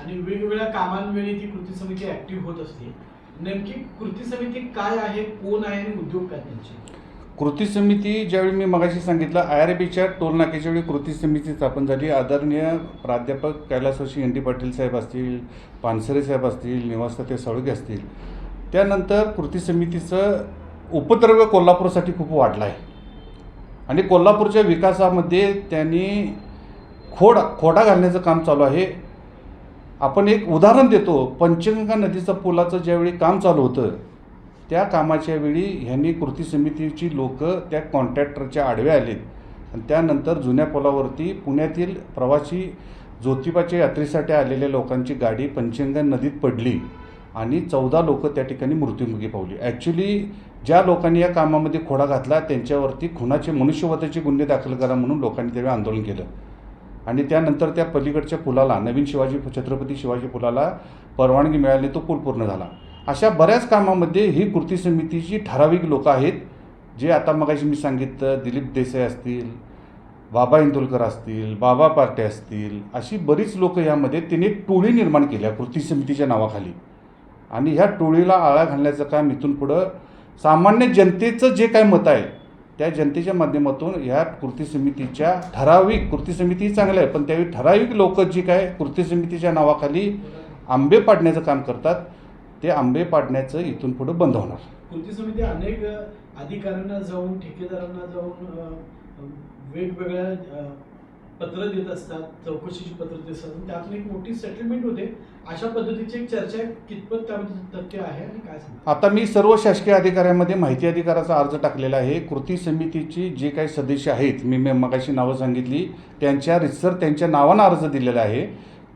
आणि वेगवेगळ्या कामांवेळी ती कृती समिती ऍक्टिव्ह होत असते. नेमकी कृती समिती काय आहे कोण आहे आणि उद्योग काय त्यांची? कृती समिती ज्यावेळी मी मगाशी सांगितलं आय आर बीच्या टोल नाक्याच्या वेळी कृती समिती स्थापन झाली. आदरणीय प्राध्यापक कैलासवासी एन डी पाटील साहेब असतील पानसरे साहेब असतील निवासते साळुगे असतील. त्यानंतर कृती समितीचं उपद्रव्य कोल्हापूरसाठी खूप वाढलं आहे आणि कोल्हापूरच्या विकासामध्ये त्यांनी खोड खोडा घालण्याचं काम चालू आहे. आपण एक उदाहरण देतो. पंचगंगा नदीचं पुलाचं ज्यावेळी काम चालू होतं त्या कामाच्या वेळी ह्यांनी कृती समितीची लोक त्या कॉन्ट्रॅक्टरच्या आडवे आलेत. आणि त्यानंतर जुन्या पुलावरती पुण्यातील प्रवासी ज्योतिबाच्या यात्रेसाठी आलेल्या लोकांची गाडी पंचगंगा नदीत पडली आणि चौदा लोक त्या ठिकाणी मृत्युमुखी पावली. ॲक्च्युली ज्या लोकांनी या कामामध्ये खोडा घातला त्यांच्यावरती खुनाचे मनुष्यवधाचे गुन्हे दाखल करा म्हणून लोकांनी त्यावेळी आंदोलन केलं. आणि त्यानंतर त्या पलीकडच्या पुलाला नवीन शिवाजी छत्रपती शिवाजी पुलाला परवानगी मिळाली तो पूल पूर्ण झाला. अशा बऱ्याच कामामध्ये ही कृती समितीची ठराविक लोकं आहेत जे आता मगाशी मी सांगितलं दिलीप देसाई असतील बाबा इंदुलकर असतील बाबा पार्टे असतील अशी बरीच लोकं यामध्ये तिने टोळी निर्माण केल्या कृती समितीच्या नावाखाली. आणि ह्या टोळीला आळा घालण्याचं काम इथून पुढं सामान्य जनतेचं जे काय मत आहे त्या जनतेच्या माध्यमातून ह्या कृती समितीच्या ठराविक कृती समिती चांगल्या आहे पण त्यावेळी ठराविक लोक जी काय कृती समितीच्या नावाखाली आंबे पाडण्याचं काम करतात ते आंबे पाडण्याचं इथून पुढं बंद होणार. कृती समिती अनेक अधिकाऱ्यांना जाऊन ठेकेदारांना जाऊन वेगवेगळ्या पत्र देत असतात चौकशीची पत्र देत असतात. त्यातून एक मोठी सेटलमेंट होते. अशा पद्धतीची एक चर्चा कितपत त्यामध्ये तथ्य आहे आणि काय सांगता आता मी सर्व शासकीय अधिकाऱ्यांमध्ये माहिती अधिकाराचा अर्ज टाकलेला आहे. कृती समितीची जे काही सदस्य आहेत मी मी मगाशी नावं सांगितली त्यांच्या रितसर त्यांच्या नावानं अर्ज दिलेला आहे.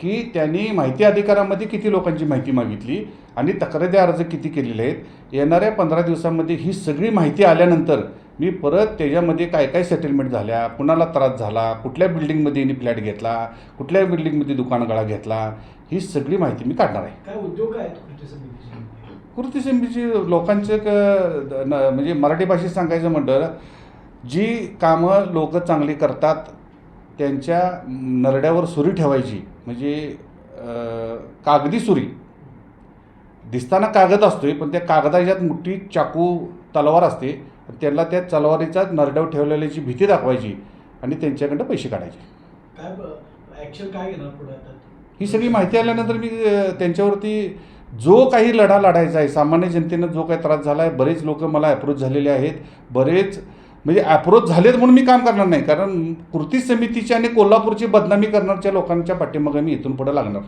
की त्यांनी माहिती अधिकारामध्ये किती लोकांची माहिती मागितली आणि तक्रारी अर्ज किती केलेले आहेत. येणाऱ्या पंधरा दिवसामध्ये ही सगळी माहिती आल्यानंतर मी परत त्याच्यामध्ये काय काय सेटलमेंट झाल्या कुणाला त्रास झाला कुठल्या बिल्डिंगमध्ये यांनी फ्लॅट घेतला कुठल्या बिल्डिंगमध्ये दुकानगाळा घेतला ही सगळी माहिती मी काढणार आहे. काय उद्योग काय कृती समितीचे? लोकांचं क न- म्हणजे मराठी भाषेत सांगायचं म्हटलं जी कामं लोक चांगली करतात त्यांच्या नरड्यावर सुरी ठेवायची. म्हणजे कागदी सुरी. दिसताना कागद असतोय पण त्या कागदाच्यात मोठी चाकू तलवार असते त्यांना त्या तलवारीचा नरड्यावर ठेवलेल्याची भीती दाखवायची आणि त्यांच्याकडं पैसे काढायचे. काय ही सगळी माहिती आल्यानंतर मी त्यांच्यावरती जो काही लढा लढायचा आहे सामान्य जनतेनं जो काही त्रास झाला आहे बरेच लोक मला अप्रोच झालेले आहेत. बरेच म्हणजे अप्रोच झालेत म्हणून मी काम करणार नाही. कारण कृती समितीची आणि कोल्हापूरची बदनामी करणारच्या लोकांच्या पाठीमागे मी इथून पुढे लागणार.